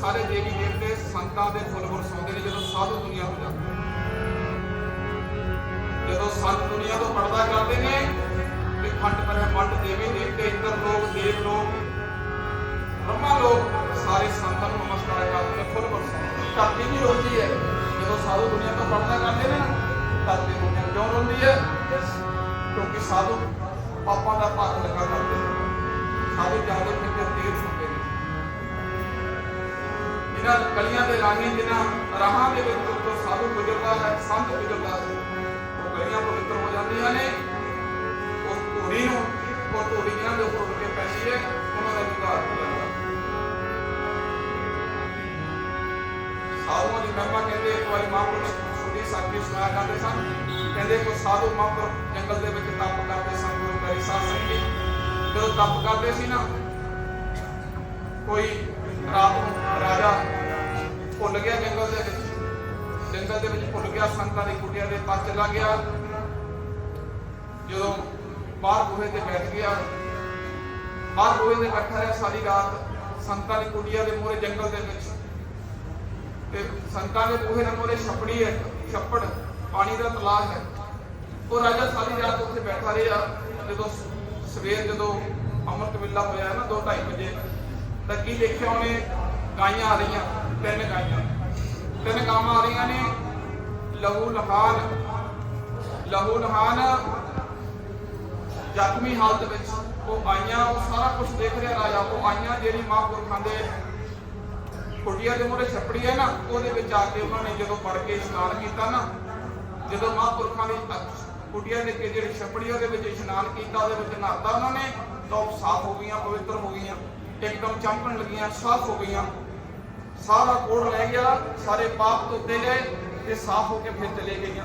ਸਾਰੇ ਦੇਵੀ ਦੇਵਤੇ ਸੰਤਾਂ ਦੇ ਫੁੱਲ ਵਰਸਾਉਂਦੇ ਨੇ ਜਦੋਂ ਸਾਧੂ ਦੁਨੀਆ ਤੋਂ ਜਾਂਦੇ ਜਦੋਂ ਸੰਤ ਦੁਨੀਆ ਤੋਂ ਪੜਦਾ ਕਰਦੇ ਨੇ, ਤੇ ਖੰਡ ਬ੍ਰਹਮੰਡ ਦੇਵੀ ਦੇਵਤੇ ਇੰਦਰ ਲੋਕ, ਦੇਵ ਲੋਕ, ਬ੍ਰਹਮਾ ਲੋਕ, ਸਾਰੇ ਸੰਤਾਂ ਨੂੰ ਨਮਸਕਾਰ ਕਰਦੇ ਨੇ, ਫੁੱਲ ਵਰਸਾਉਂਦੇ ਧਰਤੀ ਵੀ ਰੋਂਦੀ ਹੈ। ਜਦੋਂ ਸਾਧੂ ਦੁਨੀਆ ਤੋਂ ਪੜਦਾ ਕਰਦੇ ਨੇ ਧਰਤੀ ਦੁਨੀਆ ਕਿਉਂ ਰੋਂਦੀ ਹੈ? ਕਿਉਂਕਿ ਸਾਧੂ ਪਾਪਾਂ ਦਾ ਭਾਗ ਲਗਾ ਕਰਦੇ ਨੇ। ਸਾਧੂ ਜਾਂਦੇ ਫਿਰਦੇ ਤੀਰਥ ਹੁੰਦੇ ਨੇ ਗਲੀਆਂ ਦੇ ਰਾਹੀਂ ਜਿਨ੍ਹਾਂ ਰਾਹਾਂ ਦੇ ਵਿੱਚ ਤੋਂ ਸਾਧੂ ਗੁਜ਼ਰਦਾ ਹੈ, ਸੰਤ ਗੁਜ਼ਰਦਾ ਹੈ, ਉਹ ਗਲੀਆਂ ਪਵਿੱਤਰ ਹੋ ਜਾਂਦੀਆਂ ਨੇ। ਉਸ ਧੂੜੀ ਨੂੰ, ਉਹ ਧੂੜੀ ਜਿਹਨਾਂ ਦੇ ਉੱਪਰ ਕੇ ਪੈਂਦੀ ਹੈ, ਉਹਨਾਂ ਦਾ ਵਿਕਾਰ ਹੋ ਜਾਂਦਾ ਸਾਧੂਆਂ ਦੀ ਮਹਿਮਾ ਕਹਿੰਦੇ, ਇੱਕ ਵਾਰੀ ਮਹਾਂਪੁਰਖ ਛੋਟੀ ਸਾਖੀ ਸੁਣਾਇਆ ਕਰਦੇ ਸਨ। ਕਹਿੰਦੇ, ਕੋਈ ਸਾਧੂ ਮਹਾਂਪੁਰਖ ਜੰਗਲ ਦੇ ਵਿੱਚ ਤਪ ਕਰਦੇ ਸਨ ਗੁਰੂ ਪਿਆਰੀ ਸਾਹਿਬ ਸਿੰਘ ਜੀ ਜਦੋਂ ਤਪ ਕਰਦੇ ਸੀ ਨਾ, ਕੋਈ ਰਾਤ ਨੂੰ ਰਾਜਾ ਭੁੱਲ ਗਿਆ ਜੰਗਲ ਦੇ ਵਿੱਚ। ਜੰਗਲ ਦੇ ਵਿੱਚ ਭੁੱਲ ਗਿਆ, ਸੰਤਾਂ ਦੀ ਕੁਟੀਆਂ ਦੇ ਪਾਸ ਚਲਾ ਗਿਆ। ਜਦੋਂ ਬਾਹਰ ਗੁਹੇ ਤੇ ਬੈਠ ਗਿਆ, ਬਾਹਰ ਗੁਹੇ ਤੇ ਬੈਠਾ ਰਿਹਾ ਸਾਰੀ ਰਾਤ, ਸੰਤਾਂ ਦੀ ਕੁਟੀਆਂ ਦੇ ਮੂਹਰੇ ਜੰਗਲ ਦੇ ਵਿੱਚ। ਤੇ ਸੰਤਾਂ ਦੇ ਬੂਹੇ ਦੇ ਮੂਹਰੇ ਛੱਪੜੀ ਹੈ, ਛੱਪੜ, ਪਾਣੀ ਦਾ ਤਲਾਅ ਹੈ। ਉਹ ਰਾਜਾ ਸਾਰੀ ਰਾਤ ਉੱਥੇ ਬੈਠਾ ਰਿਹਾ। ਜਦੋਂ ਸਵੇਰ ਜਦੋਂ ਅੰਮ੍ਰਿਤ ਵੇਲਾ ਹੋਇਆ ਨਾ 2:30 ਵਜੇ, ਤਾਂ ਕੀ ਦੇਖਿਆ ਉਹਨੇ? ਗਾਈਆਂ ਆ ਰਹੀਆਂ, ਤਿੰਨ ਗਾਈਆਂ। ਤਿੰਨ ਗਾਵਾਂ ਆ ਰਹੀਆਂ ਨੇ। ਲਹੂ ਲਹਾਨ ਲਹੂ ਲਹਾਨ ਜ਼ਖਮੀ ਹਾਲਤ ਵਿੱਚ। ਉਹ ਆਈਆਂ, ਉਹ ਸਾਰਾ ਕੁਝ ਦੇਖ ਰਿਹਾ ਰਾਜਾ। ਉਹ ਆਈਆਂ, ਜਿਹੜੀ ਮਹਾਂਪੁਰਖਾਂ ਦੇ ਕੁਟੀਆਂ ਦੇ ਮੂਹਰੇ ਛਪੜੀ ਹੈ ਨਾ, ਉਹਦੇ ਵਿੱਚ ਆ ਕੇ ਉਹਨਾਂ ਨੇ ਜਦੋਂ ਪੜ ਕੇ ਇਸ਼ਨਾਨ ਕੀਤਾ ਨਾ, ਜਦੋਂ ਮਹਾਂਪੁਰਖਾਂ ਦੀ ਕੁਟੀਆਂ ਦੇ ਕੇ ਜਿਹੜੀ ਛਪੜੀ ਉਹਦੇ ਵਿੱਚ ਇਸ਼ਨਾਨ ਕੀਤਾ, ਉਹਦੇ ਵਿੱਚ ਨਹਾਤਾ ਉਹਨਾਂ ਨੇ, ਤਾਂ ਉਹ ਸਾਫ਼ ਹੋ ਗਈਆਂ, ਪਵਿੱਤਰ ਹੋ ਗਈਆਂ। ਇੱਕਦਮ ਚਮਕਣ ਲੱਗੀਆਂ, ਸਾਫ਼ ਹੋ ਗਈਆਂ। ਸਾਰਾ ਕੋੜ ਲੈ ਗਿਆ, ਸਾਰੇ ਪਾਪ ਧੋਤੇ ਗਏ ਤੇ ਸਾਫ਼ ਹੋ ਕੇ ਫਿਰ ਚਲੇ ਗਈਆਂ।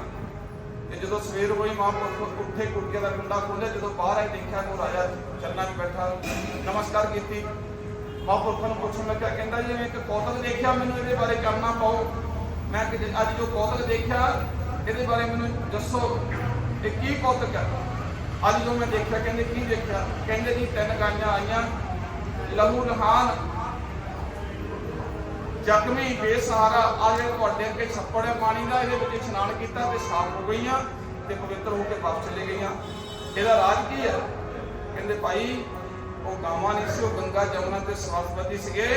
ਤੇ ਜਦੋਂ ਸਵੇਰ ਹੋਈ, ਮਾਂ ਮਹਾਂਪੁਰਖ ਉੱਠੇ ਕੁਟੀਆਂ ਦਾ ਕੁੰਡਾ ਖੋਲ੍ਹਿਆ, ਜਦੋਂ ਬਾਹਰ ਆਏ, ਦੇਖਿਆ ਕਿ ਉਹ ਰਾਜਾ ਚਰਨਾਂ 'ਚ ਬੈਠਾ। ਨਮਸਕਾਰ ਕੀਤੀ। ਮਾਂ ਮਹਾਂਪੁਰਖਾਂ ਨੂੰ ਪੁੱਛਣ ਲੱਗਾ ਕਹਿੰਦਾ ਜੀ ਮੈਂ ਇੱਕ ਕੌਤਕ ਦੇਖਿਆ, ਮੈਨੂੰ ਇਹਦੇ ਬਾਰੇ ਕਰਨਾ ਪਾਓ? ਮੈਂ ਕਿ ਅੱਜ ਜੋ ਕੌਤਕ ਦੇਖਿਆ, ਇਹਦੇ ਬਾਰੇ ਮੈਨੂੰ ਦੱਸੋ ਇਹ ਕੀ ਕੌਤਕ ਹੈ। ਅੱਜ ਜੋ ਮੈਂ ਦੇਖਿਆ, ਕਹਿੰਦੇ ਕੀ ਦੇਖਿਆ? ਕਹਿੰਦੇ ਜੀ, ਤਿੰਨ ਗਾਈਆਂ ਆਈਆਂ ਲਹੂ ਲਹਾਨ ਜ਼ਖਮੀ ਬੇਸਹਾਰਾ ਆ ਜਿਹੜਾ ਤੁਹਾਡੇ ਅੱਗੇ ਛੱਪੜ ਹੈ, ਪਾਣੀ ਦਾ ਇਹਦੇ ਵਿੱਚ ਇਸ਼ਨਾਨ ਕੀਤਾ ਤੇ ਸਾਫ਼ ਹੋ ਗਈਆਂ ਤੇ ਪਵਿੱਤਰ ਹੋ ਕੇ ਵਾਪਸ ਚਲੇ ਗਈਆਂ। ਇਹਦਾ ਰਾਜ ਕੀ ਹੈ? ਕਹਿੰਦੇ ਭਾਈ, ਉਹ ਗਾਵਾਂ ਨਹੀਂ ਸੀ, ਉਹ ਗੰਗਾ ਜਮਨਾ ਤੇ ਸਰਸਵਤੀ ਸੀਗੇ।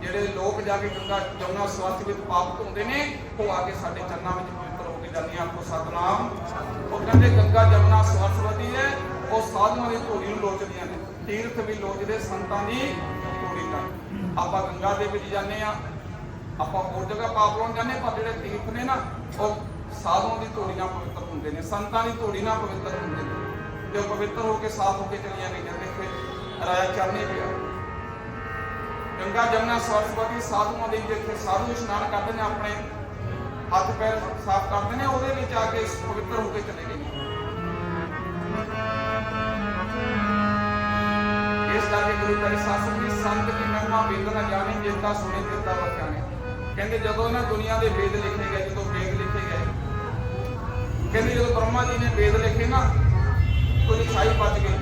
ਜਿਹੜੇ ਲੋਕ ਜਾ ਕੇ ਗੰਗਾ ਜਮਨਾ ਸਰਸਵਤੀ ਵਿੱਚ ਪਾਪ ਧੋਂਦੇ ਨੇ, ਉਹ ਆ ਕੇ ਸਾਡੇ ਚਰਨਾਂ ਵਿੱਚ ਪਵਿੱਤਰ ਹੋ ਕੇ ਜਾਂਦੀਆਂ ਆਖੋ ਸਤਨਾਮ, ਉਹ ਕਹਿੰਦੇ ਗੰਗਾ ਜਮਨਾ ਸਰਸਵਤੀ ਹੈ, ਉਹ ਸਾਧੂਆਂ ਦੀ ਧੂੜੀ ਨੂੰ ਲੋਚਦੀਆਂ ਨੇ। ਤੀਰਥ ਵੀ ਲੋਚਦੇ ਸੰਤਾਂ ਦੀ ਧੂੜੀ ਨਾਲ ਆਪਾਂ ਗੰਗਾ ਦੇ ਵਿੱਚ ਜਾਂਦੇ ਆ ਆਪਾਂ ਹੋਰ ਜਗ੍ਹਾ ਪਾਪ ਲਾਉਣ ਜਾਂਦੇ ਹਾਂ, ਪਰ ਜਿਹੜੇ ਤੀਰਥ ਨੇ ਨਾ ਉਹ ਸਾਧੂਆਂ ਦੀ ਧੂੜੀ ਨਾਲ ਪਵਿੱਤਰ ਹੁੰਦੇ ਨੇ ਸੰਤਾਂ ਦੀ ਧੂੜੀ ਨਾਲ ਪਵਿੱਤਰ ਹੁੰਦੇ ਨੇ। ਤੇ ਉਹ ਪਵਿੱਤਰ ਹੋ ਕੇ ਸਾਫ਼ ਹੋ ਕੇ ਚਲੀਆਂ ਗਈਆਂ ਦੇਖੇ ਰਾਜਾ ਚਰਨੀ ਪਿਆ। ਗੰਗਾ ਜਮਨਾ ਸਰਸਵਤੀ ਸਾਧੂਆਂ ਦੇ ਜਿੱਥੇ ਸਾਧੂ ਇਸ਼ਨਾਨ ਕਰਦੇ ਨੇ ਆਪਣੇ ਹੱਥ ਪੈਰ ਸਾਫ਼ ਕਰਦੇ ਨੇ ਉਹਦੇ ਵਿੱਚ ਆ ਕੇ ਪਵਿੱਤਰ ਹੋ ਕੇ ਚਲੇ ਗਏ ਇਸ ਗੁਰੂ ਪਿਆਰੇ ਸਾਸਨ ਦੀ ਸੰਤ ਦੀ ਮਹਿਮਾ ਵੇਦ ਜਾਣੇ ਜਿੰਦਾ ਸੁਣੇ ਜਿੰਦਾ ਵਖਾਣੇ ਕਹਿੰਦੇ ਜਦੋਂ ਇਹਨਾਂ ਦੁਨੀਆ ਦੇ ਵੇਦ ਲਿਖੇ ਗਏ, ਜਦੋਂ ਵੇਦ ਲਿਖੇ ਗਏ, ਕਹਿੰਦੇ ਜਦੋਂ ਬ੍ਰਹਮਾ ਜੀ ਨੇ ਵੇਦ ਲਿਖੇ ਨਾ, ਕੁਝ ਛਾਈ ਬਚ ਗਏ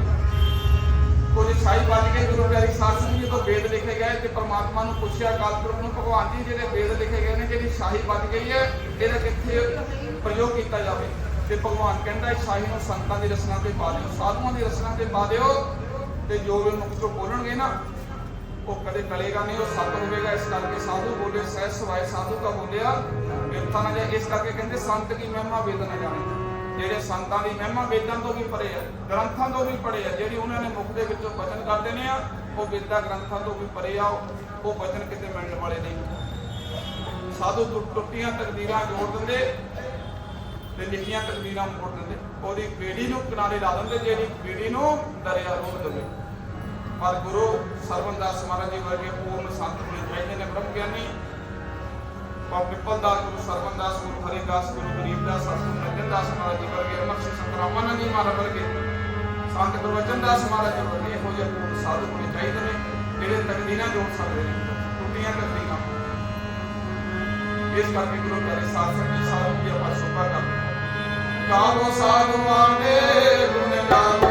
ਕੁਝ ਛਾਈ ਬਚ ਗਏ ਗੁਰੂ ਪਿਆਰੀ ਸਾਸਨ ਜੀ, ਜਦੋਂ ਵੇਦ ਲਿਖੇ ਗਏ ਤੇ ਪ੍ਰਮਾਤਮਾ ਨੂੰ ਪੁੱਛਿਆ ਕਾਲਪੁਰਖ ਨੂੰ, ਭਗਵਾਨ ਜੀ, ਜਿਹੜੇ ਵੇਦ ਲਿਖੇ ਗਏ ਨੇ, ਜਿਹੜੀ ਸ਼ਾਹੀ ਬਚ ਗਈ ਹੈ, ਇਹਦਾ ਕਿੱਥੇ ਪ੍ਰਯੋਗ ਕੀਤਾ ਜਾਵੇ? ਤੇ ਭਗਵਾਨ ਕਹਿੰਦਾ ਸ਼ਾਹੀ ਨੂੰ ਸੰਤਾਂ ਦੀ ਰਸਨਾ ਤੇ ਪਾ ਦਿਓ, ਸਾਧੂਆਂ ਦੀ ਰਸਨਾ ਤੇ ਪਾ ਦਿਓ ਤੇ ਜੋ ਵੀ ਮੁਖ ਚੋਂ ਬੋਲਣਗੇ ਨਾ, ਉਹ ਕਦੇ ਟਲੇਗਾ ਨਹੀਂ, ਉਹ ਸੱਤ ਹੋਵੇਗਾ। ਇਸ ਕਰਕੇ ਸਾਧੂ ਬੋਲੇ ਸਹਿ ਸਵਾਏ ਸਾਧੂ ਦਾ ਬੋਲਿਆ। ਵਿਰਥਾ ਨਾ ਜਾਏ ਇਸ ਕਰਕੇ ਕਹਿੰਦੇ, ਸੰਤ ਕੀ ਮਹਿਮਾ ਵੇਦ ਜਾਣੇ। ਜਿਹੜੇ ਸੰਤਾਂ ਦੀ ਮਹਿਮਾ ਵੇਦਾਂ ਤੋਂ ਵੀ ਪਰੇ ਆ, ਗ੍ਰੰਥਾਂ ਤੋਂ ਵੀ ਪਰੇ ਆ, ਜਿਹੜੀ ਉਹਨਾਂ ਨੇ ਮੁਖ ਦੇ ਵਿੱਚੋਂ ਬਚਨ ਕਰਦੇ ਨੇ ਆ, ਉਹ ਵੇਦਾਂ ਗ੍ਰੰਥਾਂ ਤੋਂ ਵੀ ਪਰੇ ਆ, ਉਹ ਬਚਨ ਕਿਤੇ ਮਿਲਣ ਵਾਲੇ ਨਹੀਂ। ਸਾਧੂ ਟੁੱਟ- ਟੁੱਟੀਆਂ ਤਕਦੀਰਾਂ ਜੋੜ ਦਿੰਦੇ ਤੇ ਲਿਖੀਆਂ ਤਕਦੀਰਾਂ ਮੋੜ ਦਿੰਦੇ। ਉਹਦੀ ਬੇੜੀ ਨੂੰ ਕਿਨਾਰੇ ਲਾ ਦਿੰਦੇ, ਜਿਹੜੀ ਬੇੜੀ ਨੂੰ ਦਰਿਆ ਰੋਕ ਦੇਵੇ ਪਰ ਗੁਰੂ ਸਰਵਨਦਾਸ ਮਹਾਰਾਜ ਜੀ ਵਰਗੇ ਪੂਰਨ ਸੰਤ ਹੋਣੇ ਚਾਹੀਦੇ ਨੇ ਬ੍ਰਹਮ ਗਿਆਨੀ। ਬਾਬਾ ਪਿੱਪਲ ਦਾਸ ਗੁਰੂ ਸਰਵਨਦਾਸ, ਗੁਰੂ ਹਰੀਦਾਸ, ਗੁਰੂ ਗਰੀਬਦਾਸ ਗੁਰੂ ਨੰਦਨਦਾਸ ਮਹਾਰਾਜ ਜੀ ਵਰਗੇ ਅਮਰ ਸਿੰਘ ਸੰਤ ਰਾਮਾਨੰਦੀ ਮਹਾਰਾਜ ਵਰਗੇ ਸੰਤ ਗੁਰਵਚਨ ਦਾਸ ਮਹਾਰਾਜ ਜੀ ਵਰਗੇ ਇਹੋ ਜਿਹੇ ਪੂਰਨ ਸਾਧੂ ਹੋਣੇ ਚਾਹੀਦੇ ਨੇ, ਜਿਹੜੇ ਤਕਦੀਰ ਜੋੜ ਸਕਦੇ ਨੇ। ਟੁੱਟੀਆਂ ਟੱਟੀਆਂ ਇਸ ਕਰਕੇ ਗੁਰੂ ਪਿਆਰੇ ਸਾਧ ਸੰਗਤ ਜੀ ਆਪਾਂ ਸ਼ੋਭਾ ਕਰਦੇ ਹਾਂ ਗਾਵੋ ਸਾਧੂਆਂ ਗੁਣ ਗਾਵੋ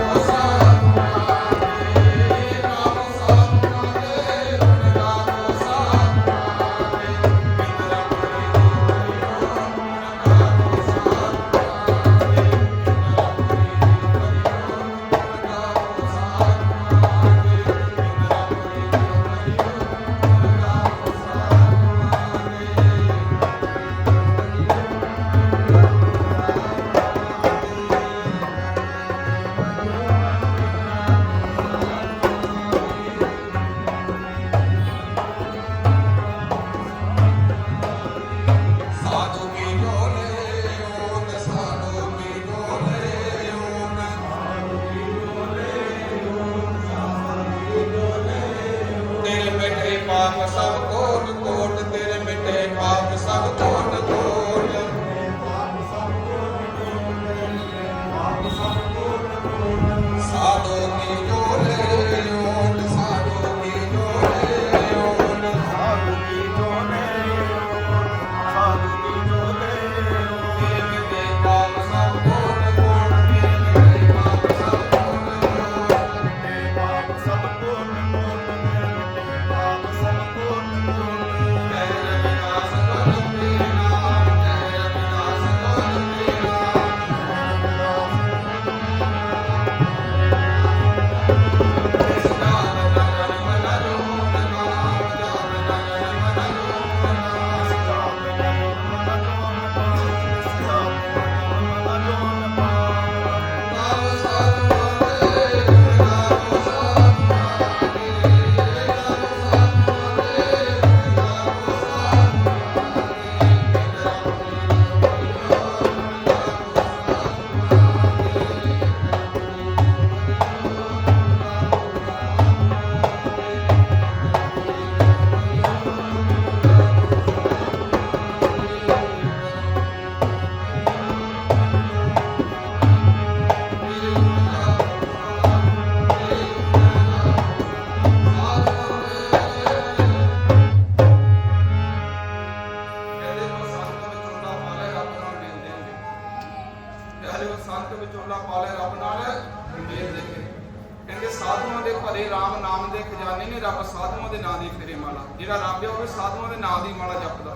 ਨਾਮ ਦੇ ਖਜ਼ਾਨੇ ਨੇ ਰੱਬ ਸਾਧੂਆਂ ਦੇ ਨਾਂ ਦੀ ਫੇਰੇ ਮਾਲਾ। ਜਿਹੜਾ ਰੱਬ ਹੈ ਉਹ ਵੀ ਸਾਧੂਆਂ ਦੇ ਨਾਂ ਦੀ ਮਾਲਾ ਜਪਦਾ।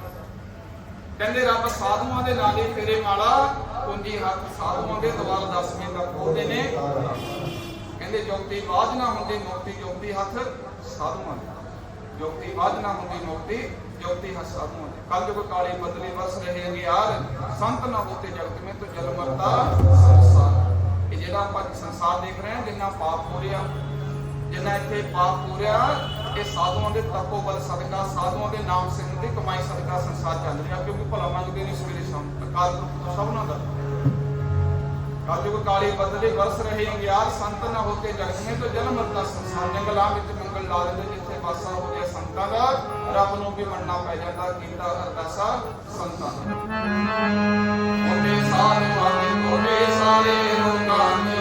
ਕਹਿੰਦੇ ਰੱਬ ਸਾਧੂਆਂ ਦੇ ਨਾਂ ਦੀ ਫੇਰੇ ਮਾਲਾ ਕੁੰਜੀ ਹੱਥ ਸਾਧੂਆਂ ਦੇ ਦਵਾਰ ਦਸਵੇਂ ਦਾ ਖੋਲਦੇ ਨੇ। ਕਹਿੰਦੇ ਜੋਤੀ ਬਾਜ ਨਾ ਹੁੰਦੀ ਮੁਕਤੀ ਜੋਤੀ ਹੱਥ ਸਾਧੂਆਂ ਦੇ। ਜੋਤੀ ਬਾਜ ਨਾ ਹੁੰਦੀ ਮੁਕਤੀ ਜੋਤੀ ਹੱਥ ਸਾਧੂਆਂ ਦੇ। ਕੱਲ ਜੋ ਕਾਲੀ ਬਦਲੀ ਵਸ ਰਹੇ ਯਾਰ, ਸੰਤ ਨਾ ਹੋਤੇ ਜਗਤ ਮੇਂ ਤੋ ਜਲ ਮਰਤਾ ਸੰਸਾਰ। ਇਹ ਜਿਹੜਾ ਆਪਾਂ ਸੰਸਾਰ ਦੇਖ ਰਹੇ ਹਾਂ, ਜਿੰਨਾ ਪਾਪ ਹੋ ਰਿਹਾ ਜਿੰਨਾ ਇੱਥੇ ਪਾਪ ਹੋ ਰਿਹਾ ਇਹ ਸਾਧੂਆਂ ਦੇ ਤਪੋਬਲ ਸਦਕਾ, ਸਾਧੂਆਂ ਦੇ ਨਾਮ ਸਿੰਘ ਦੀ ਕਮਾਈ ਸਦਕਾ ਸੰਸਾਰ ਚੱਲ ਰਿਹਾ ਕਿਉਂਕਿ ਭਲਾ ਮੰਗਦੇ ਨੇ ਸਵੇਰੇ ਸ਼ਾਮ ਅਕਾਲ ਪੁਰਖ ਸਭਨਾਂ ਦਾ ਕਾਜੁਗ ਕਾਲੀ ਬਦਲੇ ਵਰਸ ਰਹੇ ਅੰਗਿਆਰ, ਸੰਤ ਨਾ ਹੋਤੇ ਜਗਤ ਮੇਂ ਤੋ ਜਨਮ ਮਰਤਾ ਸੰਸਾਰ। ਜੰਗਲਾਂ ਵਿੱਚ ਮੰਗਲ ਲਾ ਦਿੰਦੇ ਜਿੱਥੇ ਵਾਸਾ ਹੋ ਗਿਆ ਸੰਤਾਂ ਦਾ, ਰੱਬ ਨੂੰ ਵੀ ਮੰਨਣਾ ਪੈ ਜਾਂਦਾ ਕੀਤਾ ਅਰਦਾਸਾ ਸੰਤਾਂ ਦਾ ਉਹਦੇ ਸਾਧੂ ਆਗੇ ਉਹਦੇ ਸਾਰੇ ਲੋਕਾਂ ਨੇ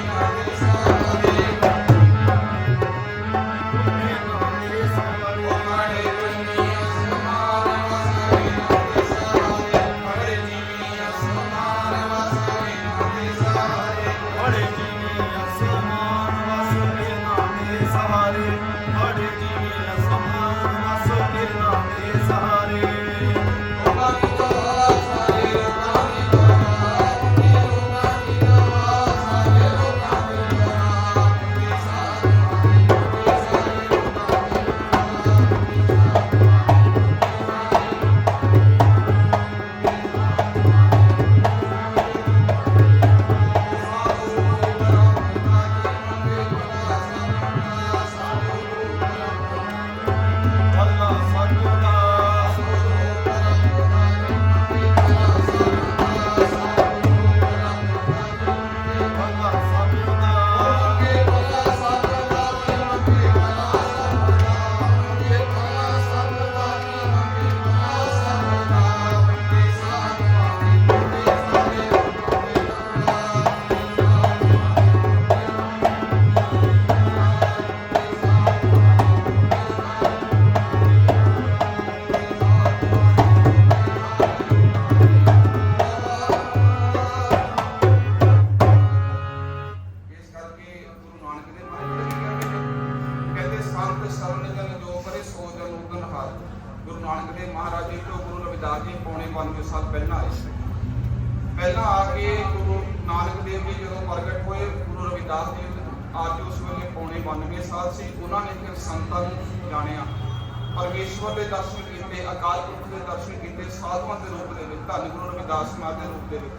ਪਰਮੇਸ਼ਵਰ ਦੇ ਦਰਸ਼ਨ ਕੀਤੇ, ਅਕਾਲ ਪੁਰਖ ਦੇ ਦਰਸ਼ਨ ਕੀਤੇ, ਸਾਧੂਆਂ ਦੇ ਰੂਪ ਦੇ ਵਿੱਚ, ਧੰਨ ਗੁਰੂ ਰਵਿਦਾਸ ਮਹਾਰਾਜ ਦੇ ਰੂਪ ਦੇ ਵਿੱਚ।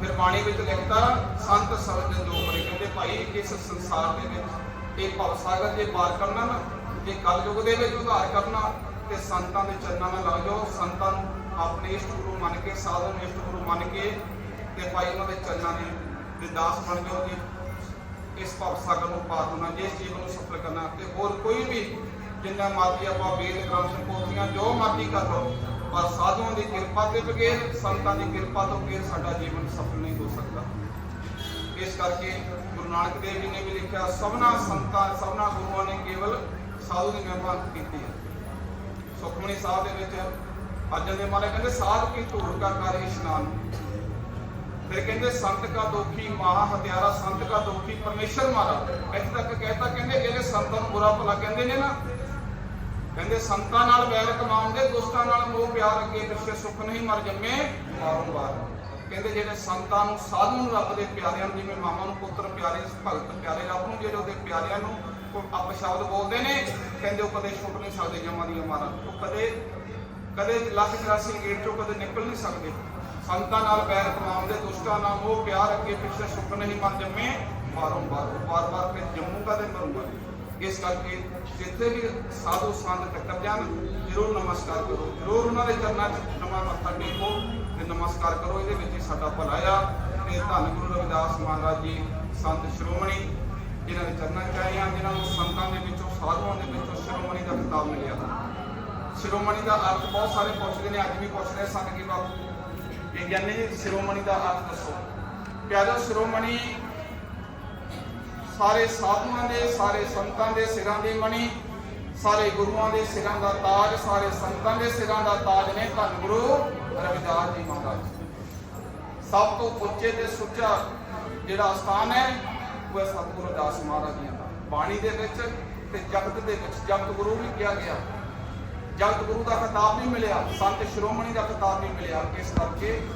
ਫਿਰ ਬਾਣੀ ਵਿੱਚ ਲਿਖਤਾ, ਸੰਤ ਸਰਜ ਜੋ ਕਰੇ ਕਹਿੰਦੇ, ਭਾਈ ਇਸ ਸੰਸਾਰ ਦੇ ਵਿੱਚ ਇਹ ਭਵ ਸਾਗਰ ਜੇ ਪਾਰ ਕਰਨਾ ਨਾ ਜੇ ਕਲਯੁਗ ਦੇ ਵਿੱਚ ਉਧਾਰ ਕਰਨਾ ਤੇ ਸੰਤਾਂ ਦੇ ਚਰਨਾਂ ਨਾਲ ਲੱਗ ਜਾਓ। ਸੰਤਾਂ ਨੂੰ ਆਪਣੇ ਇਸ਼ਟ ਗੁਰੂ ਮੰਨ ਕੇ ਸਾਧੂ ਨੂੰ ਇਸ਼ਟ ਗੁਰੂ ਮੰਨ ਕੇ ਤੇ ਭਾਈ ਉਹਨਾਂ ਦੇ ਚਰਨਾਂ ਦੇ ਦੇ ਦਾਸ ਬਣ ਜਾਓ ਜੀ। ਇਸ ਭਵ ਸਾਗਰ ਨੂੰ ਪਾਰ ਹੋਣਾ ਜੇ ਜੀਵਨ ਨੂੰ ਸਫਲ ਕਰਨਾ ਤੇ ਹੋਰ ਕੋਈ ਵੀ ਜਿੰਨਾ ਮਰਜ਼ੀ ਆਪਾਂ ਵੇਦ ਗ੍ਰੰਥ ਪੋਥੀਆਂ ਜੋ ਮਰਜ਼ੀ ਕਰ ਲਓ, ਪਰ ਸਾਧੂਆਂ ਦੀ ਕਿਰਪਾ ਦੇ ਬਗੈਰ, ਸੰਤਾਂ ਦੀ ਕਿਰਪਾ ਤੋਂ ਬਗੈਰ ਸਾਡਾ ਜੀਵਨ ਸਫਲ ਨਹੀਂ ਹੋ ਸਕਦਾ। ਇਸ ਕਰਕੇ ਗੁਰੂ ਨਾਨਕ ਦੇਵ ਜੀ ਨੇ ਵੀ ਲਿਖਿਆ, ਸਭਨਾ ਸੰਤਾਂ, ਸਭਨਾ ਗੁਰੂਆਂ ਨੇ ਕੇਵਲ ਸਾਧੂ ਦੀ ਮਹਿਮਾ ਕੀਤੀ ਹੈ। ਸੁਖਮਨੀ ਸਾਹਿਬ ਦੇ ਵਿੱਚ ਅਰਜਨ ਦੇਵ ਮਹਾਰਾਜ ਕਹਿੰਦੇ, ਸਾਧ ਕੀ ਧੂੜ ਕਾ ਕਰ ਇਸ਼ਨਾਨ। ਫਿਰ ਕਹਿੰਦੇ, ਸੰਤ ਕਾ ਦੋਖੀ ਮਹਾ ਹਤਿਆਰਾ, ਸੰਤ ਕਾ ਦੋਖੀ ਪਰਮੇਸ਼ਰ ਮਾਰਾ। ਇੱਥੇ ਤੱਕ ਕਹਿਤਾ, ਕਹਿੰਦੇ ਜਿਹੜੇ ਸੰਤਾਂ ਨੂੰ ਬੁਰਾ ਭਲਾ ਕਹਿੰਦੇ ਨੇ ਨਾ। ਕਹਿੰਦੇ ਸੰਤਾਂ ਨਾਲ ਵੈਰ ਕਮਾਉਂਦੇ ਦੋਸਤਾਂ ਨਾਲ ਮੋਹ ਪਿਆਰ ਅੱਗੇ ਪਿੱਛੇ ਸੁੱਖ ਨਹੀਂ ਮਰ ਜੰਮੇ ਬਾਰੰਬਾਰ ਕਹਿੰਦੇ ਜਿਹੜੇ ਸੰਤਾਂ ਨੂੰ, ਸਾਧੂ ਨੂੰ ਰੱਬ ਦੇ ਪਿਆਰਿਆਂ ਨੂੰ, ਜਿਵੇਂ ਮਾਮਾ ਨੂੰ ਪੁੱਤਰ ਪਿਆਰੇ, ਭਗਤ ਪਿਆਰੇ, ਰੱਬ ਨੂੰ ਜਿਹੜੇ ਉਹਦੇ ਪਿਆਰਿਆਂ ਨੂੰ ਅਪ ਸ਼ਬਦ ਬੋਲਦੇ ਨੇ, ਕਹਿੰਦੇ ਉਹ ਕਦੇ ਛੁੱਟ ਨਹੀਂ ਸਕਦੇ, ਜਮਾਂ ਦੀਆਂ ਮਾਰਾਂ। ਉਹ ਕਦੇ ਕਦੇ ਲੱਖ 84 ਗੇਟ ਚੋਂ ਕਦੇ ਨਿਕਲ ਨਹੀਂ ਸਕਦੇ। ਸੰਤਾਂ ਨਾਲ ਬੈਰ ਕਮਾਉਂਦੇ, ਦੁਸ਼ਟਾਂ ਨਾਲ ਮੋਹ ਪਿਆਰ ਅੱਗੇ ਪਿੱਛੇ ਸੁੱਖ ਨਹੀਂ ਮਰ ਜੰਮੇ ਬਾਰੰਬਾਰ ਬਾਰ-ਬਾਰ ਫਿਰ ਜੰਮੂਗਾ ਤੇ ਮਰੂਗਾ। ਇਸ ਕਰਕੇ ਜਿੱਥੇ ਵੀ ਸਾਧੂ ਸੰਤ ਟੱਕਰ ਜਾਣ, ਜ਼ਰੂਰ ਨਮਸਕਾਰ ਕਰੋ। ਜ਼ਰੂਰ ਉਹਨਾਂ ਦੇ ਚਰਨਾਂ 'ਚ ਨਵਾਂ ਮੱਥਾ ਟੇਕੋ ਤੇ ਨਮਸਕਾਰ ਕਰੋ। ਇਹਦੇ ਵਿੱਚ ਸਾਡਾ ਭਲਾ ਆ। ਤੇ ਧੰਨ ਗੁਰੂ ਰਵਿਦਾਸ ਮਹਾਰਾਜ ਜੀ, ਸੰਤ ਸ਼੍ਰੋਮਣੀ, ਜਿਨ੍ਹਾਂ ਦੇ ਚਰਨਾਂ 'ਚ ਆਏ ਆ, ਜਿਨ੍ਹਾਂ ਨੂੰ ਸੰਤਾਂ ਦੇ ਵਿੱਚੋਂ, ਸਾਧੂਆਂ ਦੇ ਵਿੱਚੋਂ ਸ਼੍ਰੋਮਣੀ ਦਾ ਖਿਤਾਬ ਮਿਲਿਆ। ਸ਼੍ਰੋਮਣੀ ਦਾ ਅਰਥ ਬਹੁਤ ਸਾਰੇ ਪੁੱਛਦੇ ਨੇ, ਅੱਜ ਵੀ ਪੁੱਛ ਰਹੇ ਸੰਤ ਕੀ ਬਾਪੂ। ਇਹ ਕਹਿੰਦੇ ਜੀ, ਸ਼੍ਰੋਮਣੀ ਦਾ ਅਰਥ ਦੱਸੋ। ਪਿਆਰੋ ਸ਼੍ਰੋਮਣੀ ਸਾਰੇ ਸਾਧੂਆਂ ਦੇ, ਸਾਰੇ ਸੰਤਾਂ ਦੇ ਸਿਰਾਂ ਦੀ ਮਣੀ, ਸਾਰੇ ਗੁਰੂਆਂ ਦੇ ਸਿਰਾਂ ਦਾ ਤਾਜ, ਸਾਰੇ ਸੰਤਾਂ ਦੇ ਸਿਰਾਂ ਦਾ ਤਾਜ ਨੇ। ਧੰਨ ਗੁਰੂ ਰਵਿਦਾਸ ਜੀ ਮਹਾਰਾਜ। ਸਭ ਤੋਂ ਉੱਚੇ ਤੇ ਸੁੱਚਾ ਜਿਹੜਾ ਸਥਾਨ ਹੈ, ਉਹ ਹੈ ਸਤਿਗੁਰੂ ਦਾਸ ਮਹਾਰਾਜ ਜੀ ਦਾ। ਬਾਣੀ ਦੇ ਵਿੱਚ ਤੇ ਜਗਤ ਦੇ ਵਿੱਚ ਜਗਤ ਗੁਰੂ ਵੀ ਕਿਹਾ ਗਿਆ। ਜਗਤ ਗੁਰੂ ਦਾ ਖਿਤਾਬ ਨਹੀਂ ਮਿਲਿਆ, ਸੰਤ ਸ਼੍ਰੋਮਣੀ ਦਾ ਖਿਤਾਬ ਨਹੀਂ ਮਿਲਿਆ। ਇਸ ਕਰਕੇ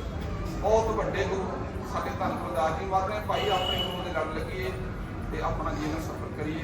ਬਹੁਤ ਵੱਡੇ ਗੁਰੂ ਸਾਡੇ ਧੰਨ ਗੁਰਦਾਸ ਜੀ ਮਹਾਰਾਜ ਨੇ। ਭਾਈ, ਆਪਣੇ ਗੁਰੂ ਦੇ ਲੜ ਲੱਗੀਏ ਤੇ ਆਪਣਾ ਜੀਵਨ ਸਫਲ ਕਰੀਏ।